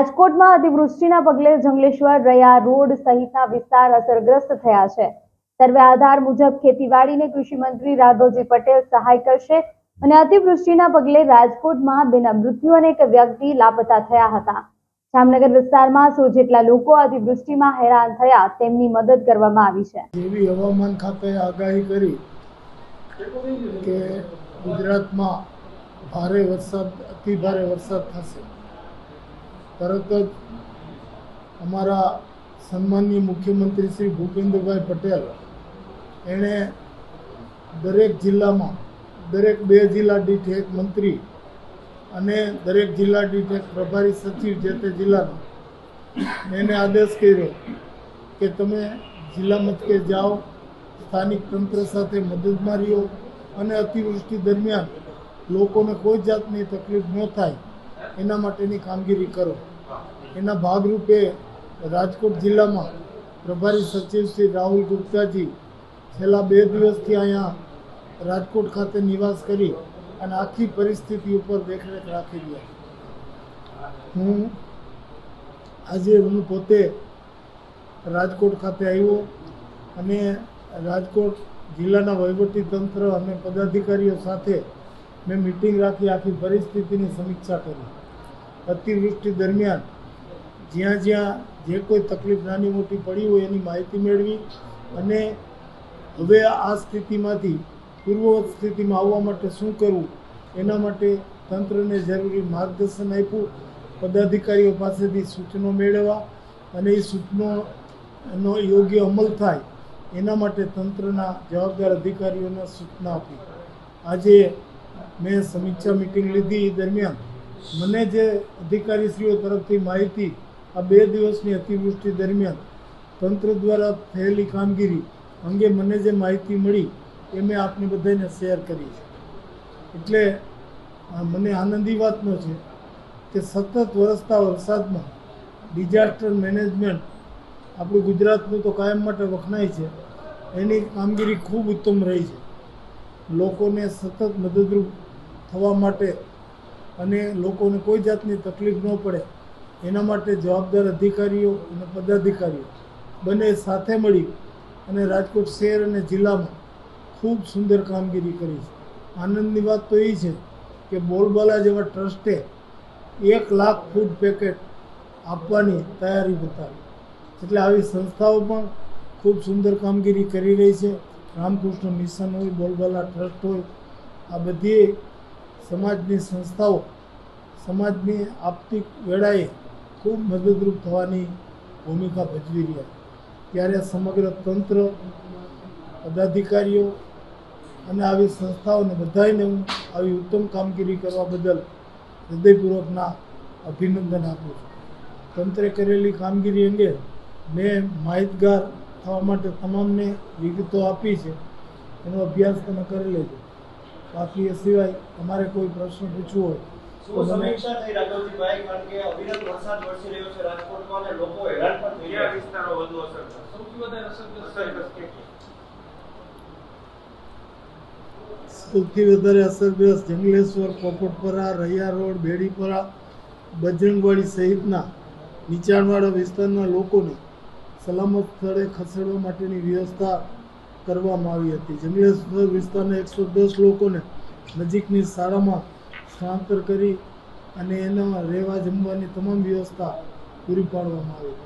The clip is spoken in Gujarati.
રાજકોટમાં અતિવૃષ્ટિના પગલે જંગલેશ્વર રયા રોડ સહિતના વિસ્તાર અસરગ્રસ્ત થયા છે. સર્વે આધાર મુજબ ખેતીવાડીને કૃષિ મંત્રી રાઘવજી પટેલ સહાય કરશે અને અતિવૃષ્ટિના પગલે રાજકોટમાં બેના મૃત્યુ અને એક વ્યક્તિ લાપતા થયા હતા. જામનગર વિસ્તારમાં સો જેટલા લોકો અતિવૃષ્ટિમાં હેરાન થયા તેમની મદદ કરવામાં આવી છે. જેવી હવામાન ખાતે આગાહી કરી કે ગુજરાતમાં ભારે વરસાદ અતિ ભારે વરસાદ થશે. તરત જ અમારા સન્માનીય મુખ્યમંત્રી શ્રી ભૂપેન્દ્રભાઈ પટેલ એણે દરેક જિલ્લામાં દરેક બે જિલ્લા દીઠ એક મંત્રી અને દરેક જિલ્લા દીઠ એક પ્રભારી સચિવ જે તે જિલ્લાનો એને આદેશ કર્યો કે તમે જિલ્લા મથકે જાઓ, સ્થાનિક તંત્ર સાથે મદદમાં રહ્યો અને અતિવૃષ્ટિ દરમિયાન લોકોને કોઈ જાતની તકલીફ ન થાય એના માટેની કામગીરી કરો. એના ભાગરૂપે રાજકોટ જિલ્લામાં પ્રભારી સચિવ શ્રી રાહુલ ગુપ્તાજી છેલ્લા બે દિવસથી અહીંયા રાજકોટ ખાતે નિવાસ કરી અને આખી પરિસ્થિતિ ઉપર દેખરેખ રાખી રહ્યા હું આજે હું પોતે રાજકોટ ખાતે આવ્યો અને રાજકોટ જિલ્લાના વહીવટી તંત્ર અને પદાધિકારીઓ સાથે મેં મિટિંગ રાખી, આખી પરિસ્થિતિની સમીક્ષા કરી. અતિવૃષ્ટિ દરમિયાન જ્યાં જ્યાં જે કોઈ તકલીફ નાની મોટી પડી હોય એની માહિતી મેળવી અને હવે આ સ્થિતિમાંથી, પૂર્વવત સ્થિતિમાં આવવા માટે શું કરવું, એના માટે તંત્રને જરૂરી માર્ગદર્શન આપ્યું. પદાધિકારીઓ પાસેથી સૂચનો મેળવવા અને એ સૂચનોનો યોગ્ય અમલ થાય એના માટે તંત્રના જવાબદાર અધિકારીઓને સૂચના આપી. આજે મેં સમીક્ષા મિટિંગ લીધી દરમિયાન. મને જે અધિકારીશ્રીઓ તરફથી માહિતી આ બે દિવસની અતિવૃષ્ટિ દરમિયાન તંત્ર દ્વારા થયેલી કામગીરી અંગે મને જે માહિતી મળી એ મેં આપને બધાને શેર કરી છે. એટલે મને આનંદી વાતનો છે કે સતત વરસતા વરસાદમાં ડિઝાસ્ટર મેનેજમેન્ટ આપણું ગુજરાતનું તો કાયમ માટે વખણાય છે. એની કામગીરી ખૂબ ઉત્તમ રહી છે. લોકોને સતત મદદરૂપ થવા માટે અને લોકોને કોઈ જાતની તકલીફ ન પડે એના માટે જવાબદાર અધિકારીઓ અને પદાધિકારીઓ બંને સાથે મળી અને રાજકોટ શહેર અને જિલ્લામાં ખૂબ સુંદર કામગીરી કરી છે. આનંદની વાત તો એ છે કે બોલબાલા જેવા ટ્રસ્ટે એક લાખ ફૂડ પેકેટ આપવાની તૈયારી બતાવી. એટલે આવી સંસ્થાઓ પણ ખૂબ સુંદર કામગીરી કરી રહી છે. રામકૃષ્ણ મિશન હોય, બોલબાલા ટ્રસ્ટ હોય, આ બધી સમાજની સંસ્થાઓ સમાજની આપતી વેળાએ ખૂબ મદદરૂપ થવાની ભૂમિકા ભજવી રહ્યા. ત્યારે સમગ્ર તંત્ર, પદાધિકારીઓ અને આવી સંસ્થાઓને બધાને હું આવી ઉત્તમ કામગીરી કરવા બદલ હૃદયપૂર્વકના અભિનંદન આપું છું. તંત્રે કરેલી કામગીરી અંગે મેં માહિતગાર થવા માટે તમામને વિગતો આપી છે. એનો અભ્યાસ તમે કરી લેજો. બાકી એ સિવાય તમારે કોઈ પ્રશ્ન પૂછવો હોય શું સમીક્ષા થઈ રાઘવજીભાઈ કારણ કે અવિરત વરસાદ વરસી રહ્યો છે રાજકોટમાં અને લોકો હેરાન પણ થઈ રહ્યા વિસ્તારો વધુ અસરગ્રસ્ત સૌથી વધારે અસરગ્રસ્ત અસરગ્રસ્ત સૌથી વધારે અસરગ્રસ્ત જંગલેશ્વર પોપટપરા રૈયા રોડ બેડીપરા બજરંગવાડી સહિતના નીચાણવાળા વિસ્તારના લોકોને સલામત સ્થળે ખસેડવા માટેની વ્યવસ્થા કરવામાં આવી હતી. જંગલેશ્વર વિસ્તારના એકસો દસ લોકોને નજીકની શાળામાં સ્થળાંતર કરી અને એના રહેવા જમવાની તમામ વ્યવસ્થા પૂરી પાડવામાં આવી.